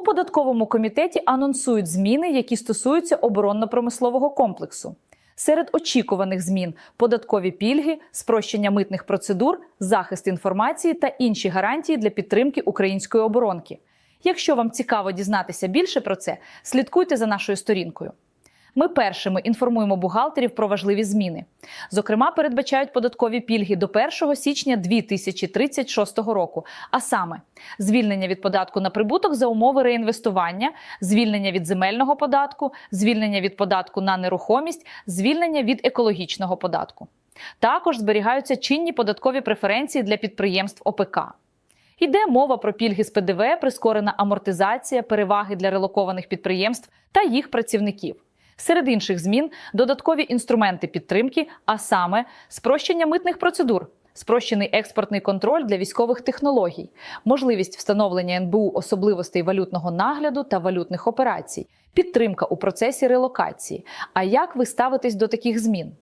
У податковому комітеті анонсують зміни, які стосуються оборонно-промислового комплексу. Серед очікуваних змін податкові пільги, спрощення митних процедур, захист інформації та інші гарантії для підтримки української оборонки. Якщо вам цікаво дізнатися більше про це, слідкуйте за нашою сторінкою. Ми першими інформуємо бухгалтерів про важливі зміни. Зокрема, передбачають податкові пільги до 1 січня 2036 року, а саме звільнення від податку на прибуток за умови реінвестування, звільнення від земельного податку, звільнення від податку на нерухомість, звільнення від екологічного податку. Також зберігаються чинні податкові преференції для підприємств ОПК. Йде мова про пільги з ПДВ, прискорена амортизація, переваги для релокованих підприємств та їх працівників. Серед інших змін додаткові інструменти підтримки, а саме спрощення митних процедур, спрощений експортний контроль для військових технологій, можливість встановлення НБУ особливостей валютного нагляду та валютних операцій, підтримка у процесі релокації. А як ви ставитесь до таких змін?